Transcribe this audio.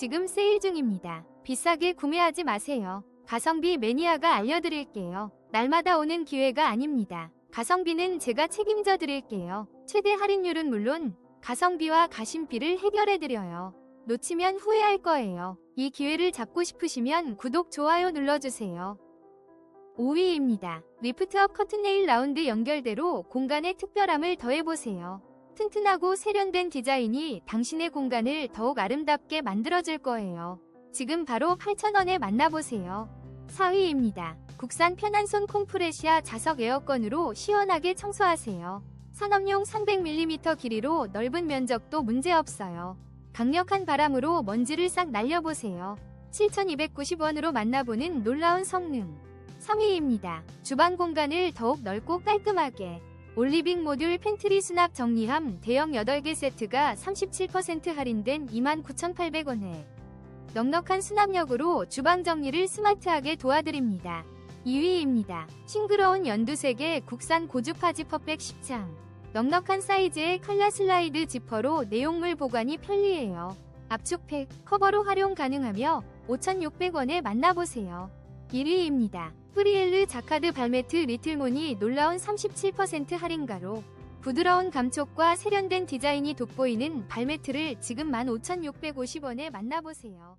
지금 세일 중입니다. 비싸게 구매하지 마세요. 가성비 매니아가 알려드릴게요. 날마다 오는 기회가 아닙니다. 가성비는 제가 책임져 드릴게요. 최대 할인율은 물론 가성비와 가심비를 해결해 드려요. 놓치면 후회할 거예요. 이 기회를 잡고 싶으시면 구독, 좋아요 눌러주세요. 5위입니다. 리프트업 커튼네일 라운드 연결대로 공간의 특별함을 더해보세요. 튼튼하고 세련된 디자인이 당신의 공간을 더욱 아름답게 만들어줄 거예요. 지금 바로 8,000원에 만나보세요. 4위입니다. 국산 편한 손 콩프레시아 자석 에어건으로 시원하게 청소하세요. 산업용 300mm 길이로 넓은 면적도 문제없어요. 강력한 바람으로 먼지를 싹 날려보세요. 7,290원으로 만나보는 놀라운 성능. 3위입니다. 주방 공간을 더욱 넓고 깔끔하게. 올리빙 모듈 팬트리 수납 정리함 대형 8개 세트가 37% 할인된 29,800원에 넉넉한 수납력으로 주방 정리를 스마트하게 도와드립니다. 2위입니다. 싱그러운 연두색의 국산 고주파 지 퍼펙 10창. 넉넉한 사이즈의 칼라 슬라이드 지퍼로 내용물 보관이 편리해요. 압축팩, 커버로 활용 가능하며 5,600원에 만나보세요. 1위입니다. 프리엘르 자카드 발매트 리틀몬이 놀라운 37% 할인가로 부드러운 감촉과 세련된 디자인이 돋보이는 발매트를 지금 15,650원에 만나보세요.